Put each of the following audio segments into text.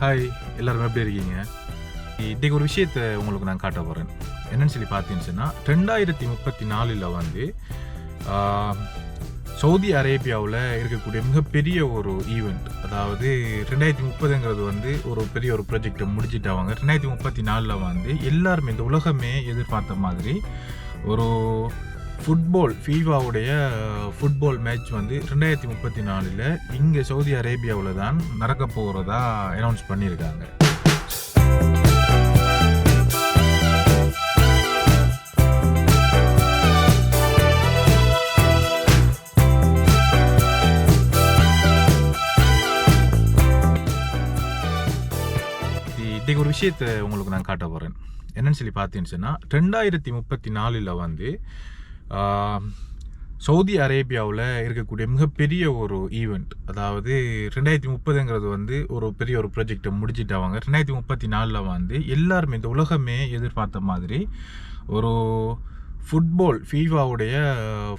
Hi எல்லாருமே எப்படி இருக்கீங்க? இன்றைக்கு ஒரு விஷயத்தை உங்களுக்கு நான் காட்ட போகிறேன் என்னன்னு சொல்லி பார்த்தீங்கன்னா சொன்னால் ரெண்டாயிரத்தி முப்பத்தி நாலில் வந்து சவுதி அரேபியாவில் இருக்கக்கூடிய மிகப்பெரிய ஒரு ஈவெண்ட் அதாவது ரெண்டாயிரத்தி முப்பதுங்கிறது வந்து ஒரு பெரிய ஒரு ப்ராஜெக்டை முடிச்சிட்டாங்க. ரெண்டாயிரத்தி முப்பத்தி நாலில் வந்து எல்லாருமே இந்த உலகமே எதிர்பார்த்த மாதிரி ஒரு ஃபுட்பால் ஃபீஃபாவுடைய ஃபுட்பால் மேட்ச் வந்து ரெண்டாயிரத்தி முப்பத்தி நாலில் இங்கே சவுதி அரேபியாவில் தான் நடக்க போகிறதா அனௌன்ஸ் பண்ணியிருக்காங்க. இ- ஒரு விஷயத்தை உங்களுக்கு நான் காட்ட போகிறேன் என்னன்னு சொல்லி பார்த்தீங்கன்னு சொன்னால் ரெண்டாயிரத்தி முப்பத்தி நாலில் வந்து சவுதி அரேபியாவில் இருக்கக்கூடிய மிகப்பெரிய ஒரு ஈவெண்ட் அதாவது ரெண்டாயிரத்தி முப்பதுங்கிறது வந்து ஒரு பெரிய ஒரு ப்ராஜெக்டை முடிச்சிட்டாங்க ரெண்டாயிரத்தி முப்பத்தி நாலில் வந்து எல்லாருமே இந்த உலகமே எதிர்பார்த்த மாதிரி ஒரு ஃபுட்பால் ஃபீஃபாவுடைய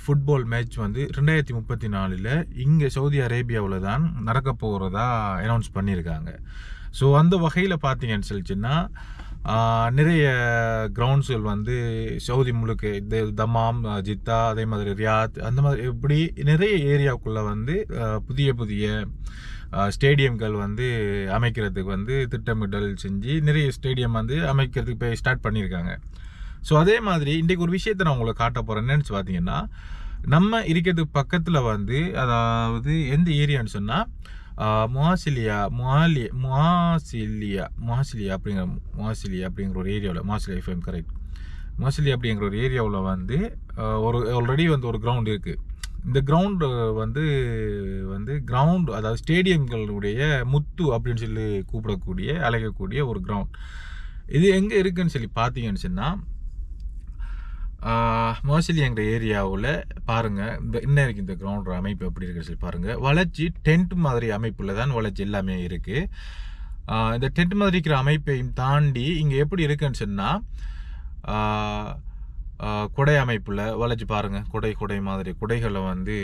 ஃபுட்பால் மேட்ச் வந்து ரெண்டாயிரத்தி முப்பத்தி நாலில் இங்கே சவுதி அரேபியாவில் தான் நடக்க போகிறதா அனௌன்ஸ் பண்ணியிருக்காங்க ஸோ அந்த வகையில் பார்த்தீங்கன்னு சொல்லிச்சுன்னா நிறைய கிரவுண்ட்ஸுகள் வந்து சவுதி முழுக்க இந்த தமாம் ஜித்தா அதே மாதிரி ரியாத் அந்த மாதிரி இப்படி நிறைய ஏரியாவுக்குள்ளே வந்து புதிய புதிய ஸ்டேடியம்கள் வந்து அமைக்கிறதுக்கு வந்து திட்டமிடல் செஞ்சு நிறைய ஸ்டேடியம் வந்து அமைக்கிறதுக்கு இப்போ ஸ்டார்ட் பண்ணியிருக்காங்க. ஸோ அதே மாதிரி இன்றைக்கு ஒரு விஷயத்தை நான் உங்களுக்கு காட்ட போகிறேன் என்னன்னு பார்த்தீங்கன்னா நம்ம இருக்கிறதுக்கு பக்கத்தில் வந்து அதாவது எந்த ஏரியான்னு சொன்னால் முவாசிலியா முவாலி முவாசிலியா முவாசிலியா அப்படிங்கிற முவாசிலியா அப்படிங்கிற ஒரு ஏரியாவில் முவாசிலியா எஃப்எம் கரெக்ட் முவாசிலியா அப்படிங்கிற ஒரு ஏரியாவில் வந்து ஒரு ஆல்ரெடி வந்து ஒரு கிரவுண்ட் இருக்குது இந்த கிரவுண்டு வந்து வந்து கிரவுண்ட் அதாவது ஸ்டேடியங்களுடைய முத்து அப்படின்னு சொல்லி கூப்பிடக்கூடிய அழைக்கக்கூடிய ஒரு கிரவுண்ட் இது எங்கே இருக்குன்னு சொல்லி பார்த்தீங்கன்னு சொன்னால் மோஸ்ட்லி எங்கள் ஏரியாவில் பாருங்கள் இந்த என்ன இருக்குது இந்த கிரவுண்ட் அமைப்பு எப்படி இருக்குன்னு சொல்லி பாருங்கள் வளர்ச்சி டென்ட் மாதிரி அமைப்பில் தான் வளர்ச்சி எல்லாமே இருக்குது இந்த டென்ட் மாதிரி இருக்கிற அமைப்பையும் தாண்டி இங்கே எப்படி இருக்குன்னு சொன்னால் குடை அமைப்பில் வளைச்சி பாருங்கள் குடை குடை மாதிரி குடைகளை வந்து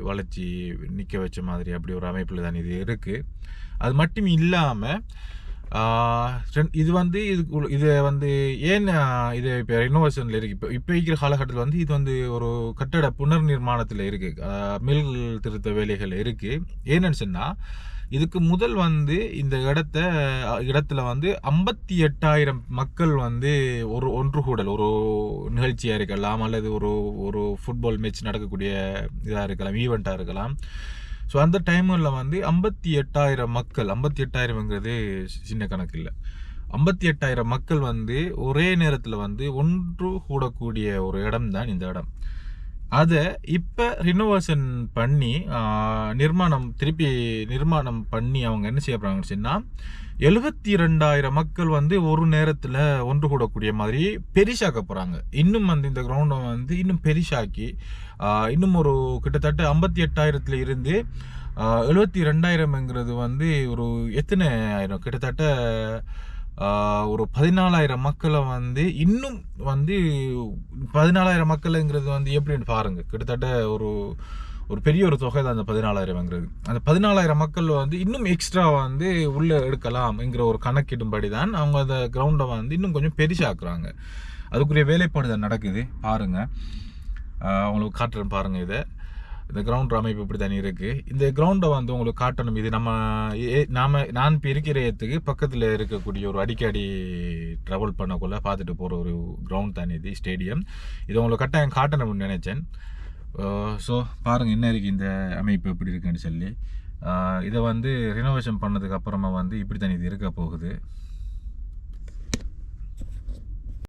வளைச்சி நிற்க வச்ச மாதிரி அப்படி ஒரு அமைப்பில் தான் இது இருக்குது அது மட்டும் இல்லாமல் இது வந்து இதுக்கு இது வந்து ஏன் இது இப்போ ரினோவேஷனில் இருக்குது இப்போ இப்போ இருக்கிற காலகட்டத்தில் வந்து இது வந்து ஒரு கட்டட புனர் நிர்மாணத்தில் இருக்குது மில் திருத்த வேலைகள் இருக்குது ஏன்னு சொன்னால் இதுக்கு முதல் வந்து இந்த இடத்த இடத்துல வந்து ஐம்பத்தி எட்டாயிரம் மக்கள் வந்து ஒரு ஒன்று கூடல் ஒரு நிகழ்ச்சியாக இருக்கலாம் அல்லது ஒரு ஒரு ஃபுட்பால் மேட்ச் நடக்கக்கூடிய இதாக இருக்கலாம் ஈவெண்ட்டாக இருக்கலாம். ஸோ அந்த டைமில் வந்து ஐம்பத்தி எட்டாயிரம் மக்கள் ஐம்பத்தி எட்டாயிரம்ங்கிறது சின்ன கணக்கு இல்லை. ஐம்பத்தி எட்டாயிரம் மக்கள் வந்து ஒரே நேரத்தில் வந்து ஒன்று கூடக்கூடிய ஒரு இடம் தான் இந்த இடம். அதை இப்போ ரினோவேஷன் பண்ணி நிர்மாணம் திருப்பி நிர்மாணம் பண்ணி அவங்க என்ன செய்ய போகிறாங்கன்னு சொன்னால் எழுபத்தி ரெண்டாயிரம் மக்கள் வந்து ஒரு நேரத்தில் ஒன்று கூடக்கூடிய மாதிரி பெரிசாக்க போகிறாங்க இன்னும் வந்து இந்த கிரவுண்டை வந்து இன்னும் பெரிசாக்கி இன்னும் ஒரு கிட்டத்தட்ட ஐம்பத்தி எட்டாயிரத்தில் இருந்து எழுபத்தி ரெண்டாயிரம்ங்கிறது வந்து ஒரு எத்தனை ஆயிரம்? கிட்டத்தட்ட ஒரு பதினாலாயிரம் மக்களை வந்து இன்னும் வந்து பதினாலாயிரம் மக்களுங்கிறது வந்து எப்படின்னு பாருங்க. கிட்டத்தட்ட ஒரு ஒரு பெரிய ஒரு தொகை தான் அந்த பதினாலாயிரம்ங்கிறது. அந்த பதினாலாயிரம் மக்கள் வந்து இன்னும் எக்ஸ்ட்ரா வந்து உள்ளே எடுக்கலாம்ங்கிற ஒரு கணக்கிடும்படி தான் அவங்க அந்த கிரவுண்டை வந்து இன்னும் கொஞ்சம் பெருசாக்குறாங்க. அதுக்குரிய வேலைப்பாடு தான் நடக்குது. பாருங்க. அவங்களுக்கு உங்களுக்கு காட்டுறேன் பாருங்க இதை. இந்த கிரவுண்ட் அமைப்பு இப்படி தண்ணி இருக்கு. இந்த கிரவுண்டை வந்து உங்களுக்கு காட்டணும். இது நம்ம ஏ- நாம நான் இப்போ இருக்கிற இடத்துக்கு பக்கத்தில் இருக்கக்கூடிய ஒரு அடிக்கடி ட்ராவல் பண்ணக்குள்ள பார்த்துட்டு போகிற ஒரு கிரவுண்ட் தண்ணி இது ஸ்டேடியம் இது உங்களுக்கு கட்டாயம் காட்டணும்னு நினைச்சேன். ஸோ பாருங்கள் என்ன இருக்குது இந்த அமைப்பு எப்படி இருக்குன்னு சொல்லி. இதை வந்து ரினோவேஷன் பண்ணதுக்கு அப்புறமா வந்து இப்படி தான் இது இருக்க போகுது.